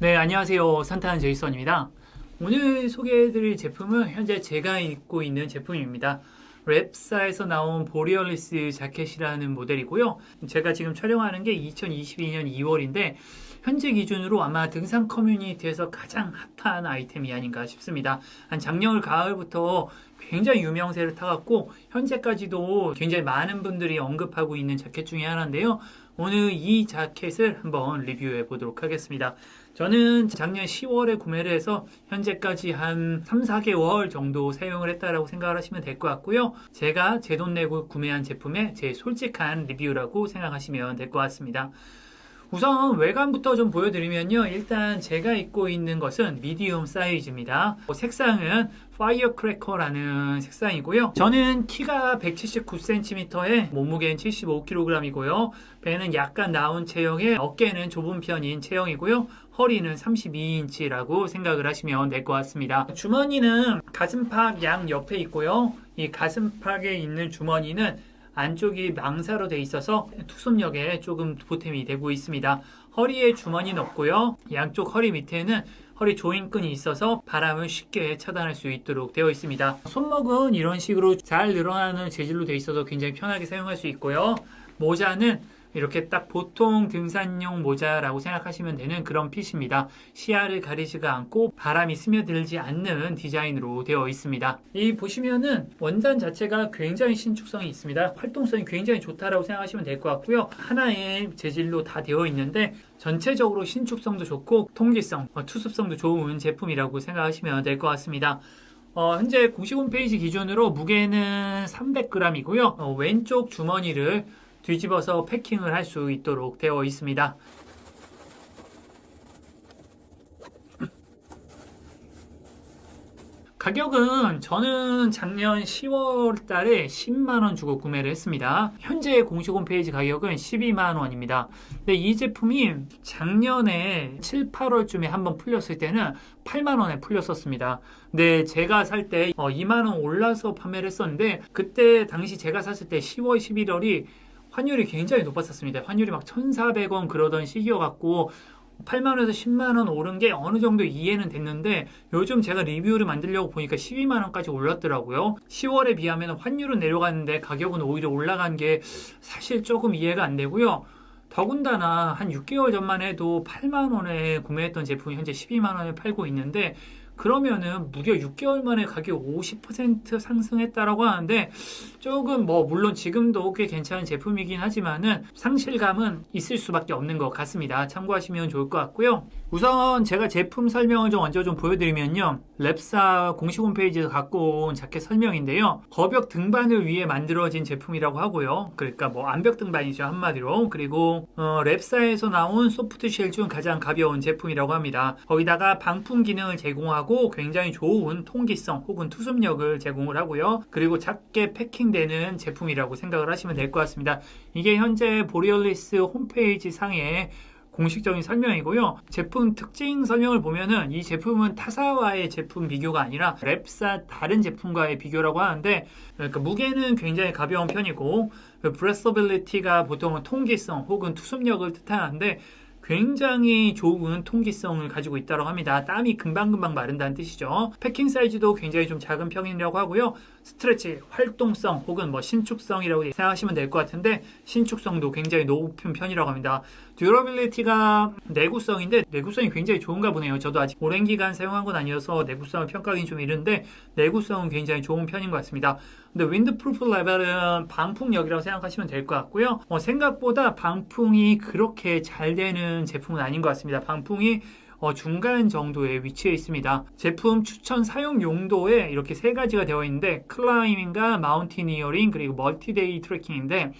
네, 안녕하세요. 산타는 제이선입니다. 오늘 소개해드릴 제품은 현재 제가 입고 있는 제품입니다. 랩사에서 나온 보리얼리스 자켓이라는 모델이고요. 제가 지금 촬영하는 게 2022년 2월인데 현재 기준으로 아마 등산 커뮤니티에서 가장 핫한 아이템이 아닌가 싶습니다. 한 작년 가을부터 굉장히 유명세를 타갔고 현재까지도 굉장히 많은 분들이 언급하고 있는 자켓 중에 하나인데요. 오늘 이 자켓을 한번 리뷰해 보도록 하겠습니다. 저는 작년 10월에 구매를 해서 현재까지 한 3, 4개월 정도 사용을 했다라고 생각을 하시면 될 것 같고요. 제가 제 돈 내고 구매한 제품의 제 솔직한 리뷰라고 생각하시면 될 것 같습니다. 우선 외관부터 좀 보여드리면요. 일단 제가 입고 있는 것은 미디움 사이즈입니다. 색상은 파이어크래커라는 색상이고요. 저는 키가 179cm에 몸무게는 75kg이고요. 배는 약간 나온 체형에 어깨는 좁은 편인 체형이고요. 허리는 32인치라고 생각을 하시면 될 것 같습니다. 주머니는 가슴팍 양 옆에 있고요. 이 가슴팍에 있는 주머니는 안쪽이 망사로 돼 있어서 투습력에 조금 보탬이 되고 있습니다. 허리에 주머니는 없고요. 양쪽 허리 밑에는 허리 조인끈이 있어서 바람을 쉽게 차단할 수 있도록 되어 있습니다. 손목은 이런 식으로 잘 늘어나는 재질로 되어 있어서 굉장히 편하게 사용할 수 있고요. 모자는 이렇게 딱 보통 등산용 모자라고 생각하시면 되는 그런 핏입니다. 시야를 가리지가 않고 바람이 스며들지 않는 디자인으로 되어 있습니다. 이 보시면은 원단 자체가 굉장히 신축성이 있습니다. 활동성이 굉장히 좋다라고 생각하시면 될 것 같고요. 하나의 재질로 다 되어 있는데 전체적으로 신축성도 좋고 통기성, 어, 투습성도 좋은 제품이라고 생각하시면 될 것 같습니다. 어, 현재 공식 홈페이지 기준으로 무게는 300g이고요. 어, 왼쪽 주머니를 뒤집어서 패킹을 할 수 있도록 되어 있습니다. 가격은 저는 작년 10월 달에 10만원 주고 구매를 했습니다. 현재 공식 홈페이지 가격은 12만원입니다. 근데 이 제품이 작년에 7, 8월쯤에 한번 풀렸을 때는 8만원에 풀렸었습니다. 근데 제가 살 때 2만원 올라서 판매를 했었는데 그때 당시 제가 샀을 때 10월, 11월이 환율이 굉장히 높았었습니다. 환율이 막 1,400원 그러던 시기여갖고 8만원에서 10만원 오른 게 어느 정도 이해는 됐는데 요즘 제가 리뷰를 만들려고 보니까 12만원까지 올랐더라고요. 10월에 비하면 환율은 내려갔는데 가격은 오히려 올라간 게 사실 조금 이해가 안 되고요. 더군다나 한 6개월 전만 해도 8만원에 구매했던 제품이 현재 12만원에 팔고 있는데 그러면은 무려 6개월 만에 가격 50% 상승했다라고 하는데 조금 뭐 물론 지금도 꽤 괜찮은 제품이긴 하지만은 상실감은 있을 수밖에 없는 것 같습니다. 참고하시면 좋을 것 같고요. 우선 제가 제품 설명을 좀 먼저 좀 보여드리면요. 랩사 공식 홈페이지에서 갖고 온 자켓 설명인데요. 거벽 등반을 위해 만들어진 제품이라고 하고요. 그러니까 뭐 암벽 등반이죠 한마디로. 그리고 어, 랩사에서 나온 소프트 쉘 중 가장 가벼운 제품이라고 합니다. 거기다가 방풍 기능을 제공하고 굉장히 좋은 통기성 혹은 투습력을 제공을 하고요. 그리고 작게 패킹되는 제품이라고 생각을 하시면 될 것 같습니다. 이게 현재 보리얼리스 홈페이지 상에 공식적인 설명이고요. 제품 특징 설명을 보면은 이 제품은 타사와의 제품 비교가 아니라 랩사 다른 제품과의 비교라고 하는데 그러니까 무게는 굉장히 가벼운 편이고 브레서빌리티가 보통은 통기성 혹은 투습력을 뜻하는데 굉장히 좋은 통기성을 가지고 있다고 합니다. 땀이 금방금방 마른다는 뜻이죠. 패킹 사이즈도 굉장히 좀 작은 편이라고 하고요. 스트레치, 활동성 혹은 뭐 신축성이라고 생각하시면 될 것 같은데 신축성도 굉장히 높은 편이라고 합니다. 듀러빌리티가 내구성인데 내구성이 굉장히 좋은가 보네요. 저도 아직 오랜 기간 사용한 건 아니어서 내구성을 평가하기는 좀 이른데 내구성은 굉장히 좋은 편인 것 같습니다. 근데 윈드프루프 레벨은 방풍력이라고 생각하시면 될 것 같고요. 어, 생각보다 방풍이 그렇게 잘 되는 제품은 아닌 것 같습니다. 방풍이 어, 중간 정도에 위치해 있습니다. 제품 추천 사용 용도에 이렇게 세 가지가 되어 있는데 클라이밍과 마운티니어링 그리고 멀티데이 트래킹인데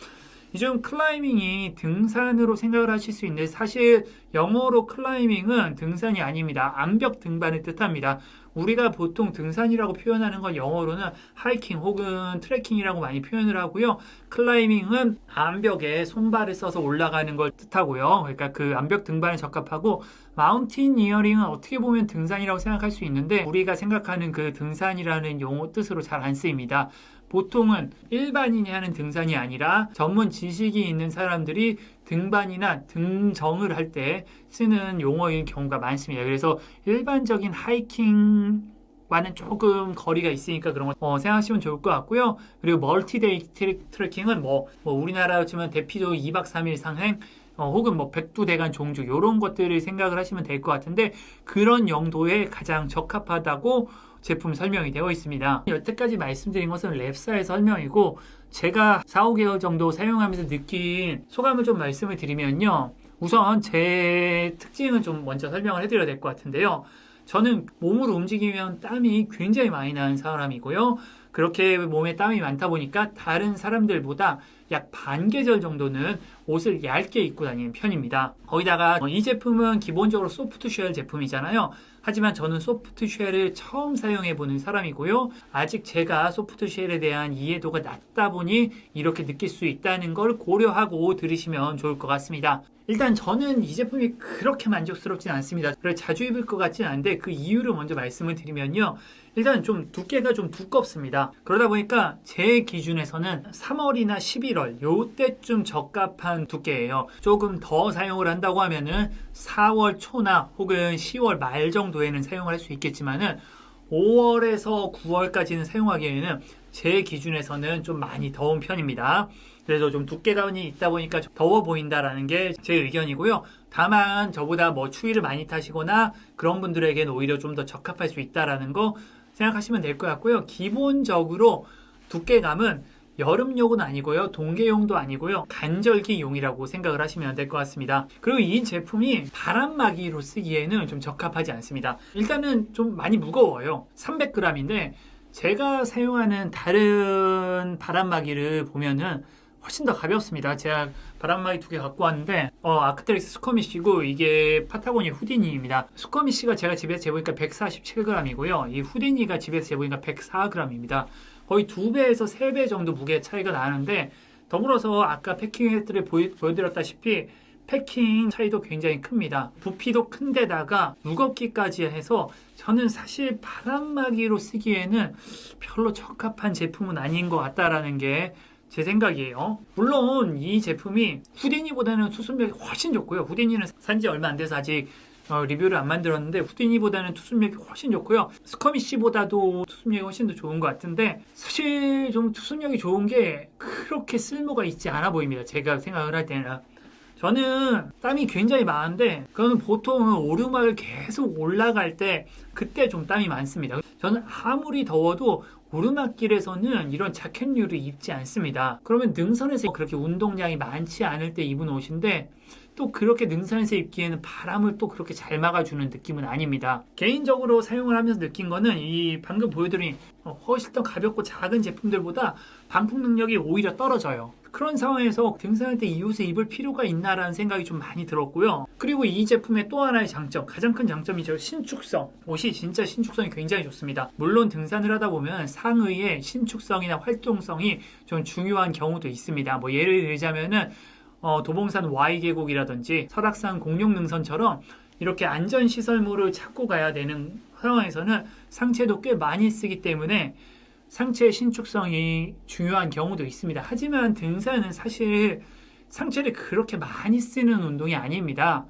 이중 클라이밍이 등산으로 생각을 하실 수 있는데 사실 영어로 클라이밍은 등산이 아닙니다. 암벽 등반을 뜻합니다. 우리가 보통 등산이라고 표현하는 건 영어로는 하이킹 혹은 트레킹이라고 많이 표현을 하고요. 클라이밍은 암벽에 손발을 써서 올라가는 걸 뜻하고요. 그러니까 그 암벽 등반에 적합하고 마운틴이어링은 어떻게 보면 등산이라고 생각할 수 있는데 우리가 생각하는 그 등산이라는 용어 뜻으로 잘 안 쓰입니다. 보통은 일반인이 하는 등산이 아니라 전문 지식이 있는 사람들이 등반이나 등정을 할 때 쓰는 용어일 경우가 많습니다. 그래서 일반적인 하이킹 과는 조금 거리가 있으니까 그런 거 어, 생각하시면 좋을 것 같고요. 그리고 멀티데이 트레킹은 뭐, 뭐 우리나라로 치면 대피적으로 2박 3일 상행 어, 혹은 뭐 백두대간 종주 이런 것들을 생각을 하시면 될 것 같은데 그런 용도에 가장 적합하다고 제품 설명이 되어 있습니다. 여태까지 말씀드린 것은 랩사의 설명이고 제가 4, 5개월 정도 사용하면서 느낀 소감을 좀 말씀을 드리면요. 우선 제 특징은 좀 먼저 설명을 해드려야 될 것 같은데요. 저는 몸을 움직이면 땀이 굉장히 많이 나는 사람이고요. 그렇게 몸에 땀이 많다 보니까 다른 사람들보다 약 반계절 정도는 옷을 얇게 입고 다니는 편입니다. 거기다가 이 제품은 기본적으로 소프트 쉘 제품이잖아요. 하지만 저는 소프트 쉘을 처음 사용해 보는 사람이고요. 아직 제가 소프트 쉘에 대한 이해도가 낮다 보니 이렇게 느낄 수 있다는 걸 고려하고 들으시면 좋을 것 같습니다. 일단 저는 이 제품이 그렇게 만족스럽진 않습니다. 그래 자주 입을 것 같진 않은데 그 이유를 먼저 말씀을 드리면요. 일단 좀 두께가 좀 두껍습니다. 그러다 보니까 제 기준에서는 3월이나 11월 요때쯤 적합한 두께예요. 조금 더 사용을 한다고 하면은 4월 초나 혹은 10월 말 정도에는 사용을 할 수 있겠지만은 5월에서 9월까지는 사용하기에는 제 기준에서는 좀 많이 더운 편입니다. 그래서 좀 두께감이 있다 보니까 좀 더워 보인다라는 게 제 의견이고요. 다만 저보다 뭐 추위를 많이 타시거나 그런 분들에게는 오히려 좀 더 적합할 수 있다라는 거 생각하시면 될 것 같고요. 기본적으로 두께감은 여름용은 아니고요. 동계용도 아니고요. 간절기용이라고 생각을 하시면 될 것 같습니다. 그리고 이 제품이 바람막이로 쓰기에는 좀 적합하지 않습니다. 일단은 좀 많이 무거워요. 300g인데 제가 사용하는 다른 바람막이를 보면은 훨씬 더 가볍습니다. 제가 바람막이 두 개 갖고 왔는데 어, 아크테릭스 스커미시고 이게 파타고니아 후디니입니다. 스커미시가 제가 집에서 재보니까 147g이고요. 이 후디니가 집에서 재보니까 104g입니다. 거의 두 배에서 세 배 정도 무게 차이가 나는데 더불어서 아까 패킹 혜트를 보여드렸다시피 패킹 차이도 굉장히 큽니다. 부피도 큰데다가 무겁기까지 해서 저는 사실 바람막이로 쓰기에는 별로 적합한 제품은 아닌 것 같다라는 게 제 생각이에요. 물론 이 제품이 후디니보다는 수습력이 훨씬 좋고요. 후디니는 산지 얼마 안 돼서 아직 어, 리뷰를 안 만들었는데 후디니보다는 투습력이 훨씬 좋고요. 스커미시보다도 투습력이 훨씬 더 좋은 것 같은데 사실 좀 투습력이 좋은 게 그렇게 쓸모가 있지 않아 보입니다. 제가 생각을 할 때는. 저는 땀이 굉장히 많은데 그거는 보통은 오르막을 계속 올라갈 때 그때 좀 땀이 많습니다. 저는 아무리 더워도 오르막길에서는 이런 자켓류를 입지 않습니다. 그러면 능선에서 그렇게 운동량이 많지 않을 때 입은 옷인데 또 그렇게 능선에서 입기에는 바람을 또 그렇게 잘 막아주는 느낌은 아닙니다. 개인적으로 사용을 하면서 느낀 거는 이 방금 보여드린 어, 훨씬 더 가볍고 작은 제품들보다 방풍 능력이 오히려 떨어져요. 그런 상황에서 등산할 때 이 옷을 입을 필요가 있나라는 생각이 좀 많이 들었고요. 그리고 이 제품의 또 하나의 장점, 가장 큰 장점이죠. 신축성. 옷이 진짜 신축성이 굉장히 좋습니다. 물론 등산을 하다 보면 상의의 신축성이나 활동성이 좀 중요한 경우도 있습니다. 뭐 예를 들자면은 어, 도봉산 Y 계곡이라든지 설악산 공룡능선처럼 이렇게 안전 시설물을 찾고 가야 되는 상황에서는 상체도 꽤 많이 쓰기 때문에 상체의 신축성이 중요한 경우도 있습니다. 하지만 등산은 사실 상체를 그렇게 많이 쓰는 운동이 아닙니다.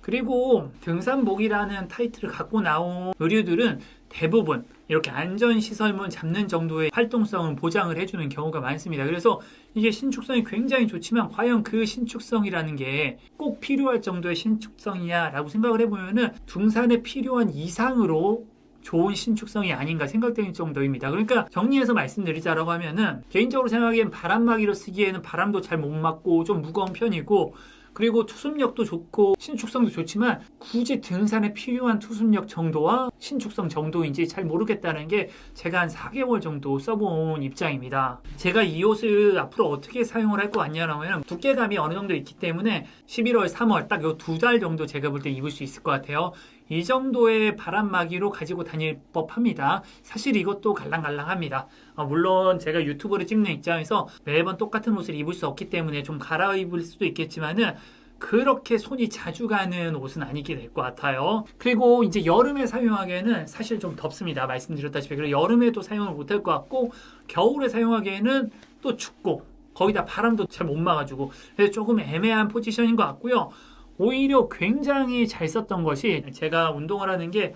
그리고 등산복이라는 타이틀을 갖고 나온 의류들은 대부분 이렇게 안전시설문 잡는 정도의 활동성을 보장을 해주는 경우가 많습니다. 그래서 이게 신축성이 굉장히 좋지만 과연 그 신축성이라는 게 꼭 필요할 정도의 신축성이야 라고 생각을 해보면은 등산에 필요한 이상으로 좋은 신축성이 아닌가 생각되는 정도입니다. 그러니까 정리해서 말씀드리자라고 하면은 개인적으로 생각하기엔 바람막이로 쓰기에는 바람도 잘 못 맞고 좀 무거운 편이고 그리고 투습력도 좋고 신축성도 좋지만 굳이 등산에 필요한 투습력 정도와 신축성 정도인지 잘 모르겠다는 게 제가 한 4개월 정도 써본 입장입니다. 제가 이 옷을 앞으로 어떻게 사용을 할 것 같냐라고 하면 두께감이 어느 정도 있기 때문에 11월, 3월 딱 요 두 달 정도 제가 볼 때 입을 수 있을 것 같아요. 이 정도의 바람막이로 가지고 다닐 법합니다. 사실 이것도 갈랑갈랑합니다. 어, 물론 제가 유튜브를 찍는 입장에서 매번 똑같은 옷을 입을 수 없기 때문에 좀 갈아입을 수도 있겠지만은 그렇게 손이 자주 가는 옷은 아니게 될 것 같아요. 그리고 이제 여름에 사용하기에는 사실 좀 덥습니다. 말씀드렸다시피 여름에도 사용을 못할 것 같고 겨울에 사용하기에는 또 춥고 거기다 바람도 잘 못 막아주고 그래서 조금 애매한 포지션인 것 같고요. 오히려 굉장히 잘 썼던 것이 제가 운동을 하는 게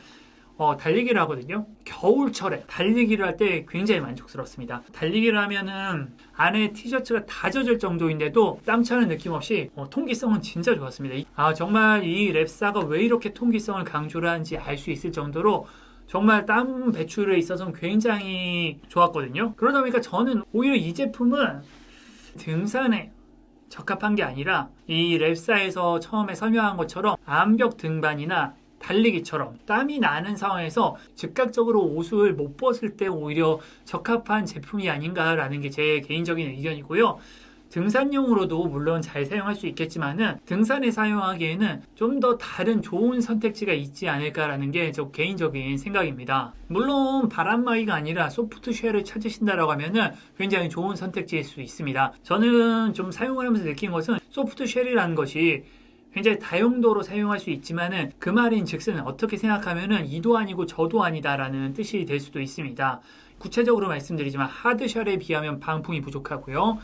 어, 달리기를 하거든요. 겨울철에 달리기를 할 때 굉장히 만족스럽습니다. 달리기를 하면은 안에 티셔츠가 다 젖을 정도인데도 땀 차는 느낌 없이 어, 통기성은 진짜 좋았습니다. 이- 아 정말 이 랩사가 왜 이렇게 통기성을 강조를 하는지 알 수 있을 정도로 정말 땀 배출에 있어서는 굉장히 좋았거든요. 그러다 보니까 저는 오히려 이 제품은 등산에 적합한 게 아니라 이 랩사에서 처음에 설명한 것처럼 암벽 등반이나 달리기처럼 땀이 나는 상황에서 즉각적으로 옷을 못 벗을 때 오히려 적합한 제품이 아닌가라는 게 제 개인적인 의견이고요. 등산용으로도 물론 잘 사용할 수 있겠지만은 등산에 사용하기에는 좀 더 다른 좋은 선택지가 있지 않을까라는 게 저 개인적인 생각입니다. 물론 바람막이가 아니라 소프트 쉘을 찾으신다라고 하면은 굉장히 좋은 선택지일 수 있습니다. 저는 좀 사용을 하면서 느낀 것은 소프트 쉘이라는 것이 굉장히 다용도로 사용할 수 있지만은 그 말인 즉슨 어떻게 생각하면은 이도 아니고 저도 아니다라는 뜻이 될 수도 있습니다. 구체적으로 말씀드리지만 하드쉘에 비하면 방풍이 부족하고요.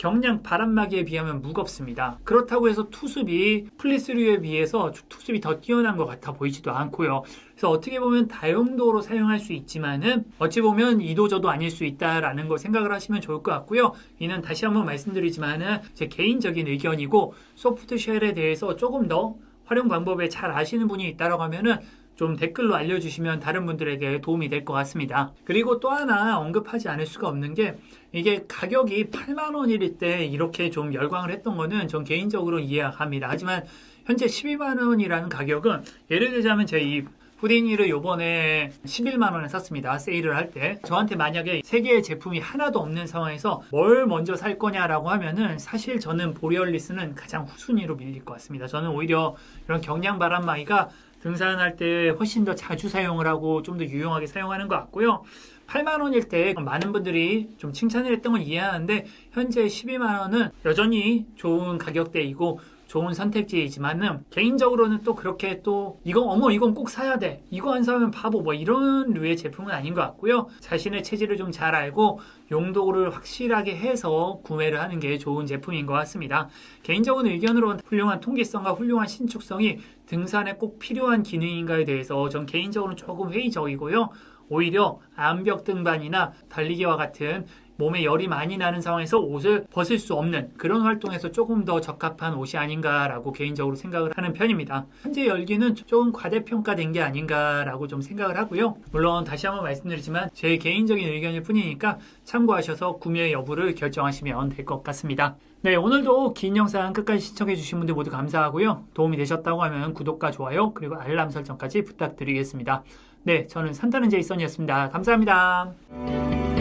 경량 바람막이에 비하면 무겁습니다. 그렇다고 해서 투습이 플리스류에 비해서 투습이 더 뛰어난 것 같아 보이지도 않고요. 그래서 어떻게 보면 다용도로 사용할 수 있지만은 어찌 보면 이도저도 아닐 수 있다라는 걸 생각을 하시면 좋을 것 같고요. 이는 다시 한번 말씀드리지만은 제 개인적인 의견이고 소프트 쉘에 대해서 조금 더 활용 방법에 잘 아시는 분이 있다라고 하면은 좀 댓글로 알려주시면 다른 분들에게 도움이 될 것 같습니다. 그리고 또 하나 언급하지 않을 수가 없는 게 이게 가격이 8만 원일 때 이렇게 좀 열광을 했던 거는 전 개인적으로 이해합니다. 하지만 현재 12만 원이라는 가격은 예를 들자면 제이 후디니를 요번에 11만 원에 샀습니다. 세일을 할 때. 저한테 만약에 세 개의 제품이 하나도 없는 상황에서 뭘 먼저 살 거냐라고 하면은 사실 저는 보리얼리스는 가장 후순위로 밀릴 것 같습니다. 저는 오히려 이런 경량 바람막이가 등산할 때 훨씬 더 자주 사용을 하고 좀 더 유용하게 사용하는 것 같고요. 8만 원일 때 많은 분들이 좀 칭찬을 했던 건 이해하는데 현재 12만 원은 여전히 좋은 가격대이고 좋은 선택지이지만은 개인적으로는 또 그렇게 또 이거 어머 이건 꼭 사야 돼. 이거 안 사면 바보. 뭐 이런 류의 제품은 아닌 것 같고요. 자신의 체질을 좀 잘 알고 용도를 확실하게 해서 구매를 하는 게 좋은 제품인 것 같습니다. 개인적인 의견으로는 훌륭한 통기성과 훌륭한 신축성이 등산에 꼭 필요한 기능인가에 대해서 전 개인적으로 조금 회의적이고요. 오히려 암벽 등반이나 달리기와 같은 몸에 열이 많이 나는 상황에서 옷을 벗을 수 없는 그런 활동에서 조금 더 적합한 옷이 아닌가라고 개인적으로 생각을 하는 편입니다. 현재 열기는 조금 과대평가된 게 아닌가라고 좀 생각을 하고요. 물론 다시 한번 말씀드리지만 제 개인적인 의견일 뿐이니까 참고하셔서 구매 여부를 결정하시면 될 것 같습니다. 네, 오늘도 긴 영상 끝까지 시청해주신 분들 모두 감사하고요. 도움이 되셨다고 하면 구독과 좋아요, 그리고 알람 설정까지 부탁드리겠습니다. 네, 저는 산타는 제이선이었습니다. 감사합니다.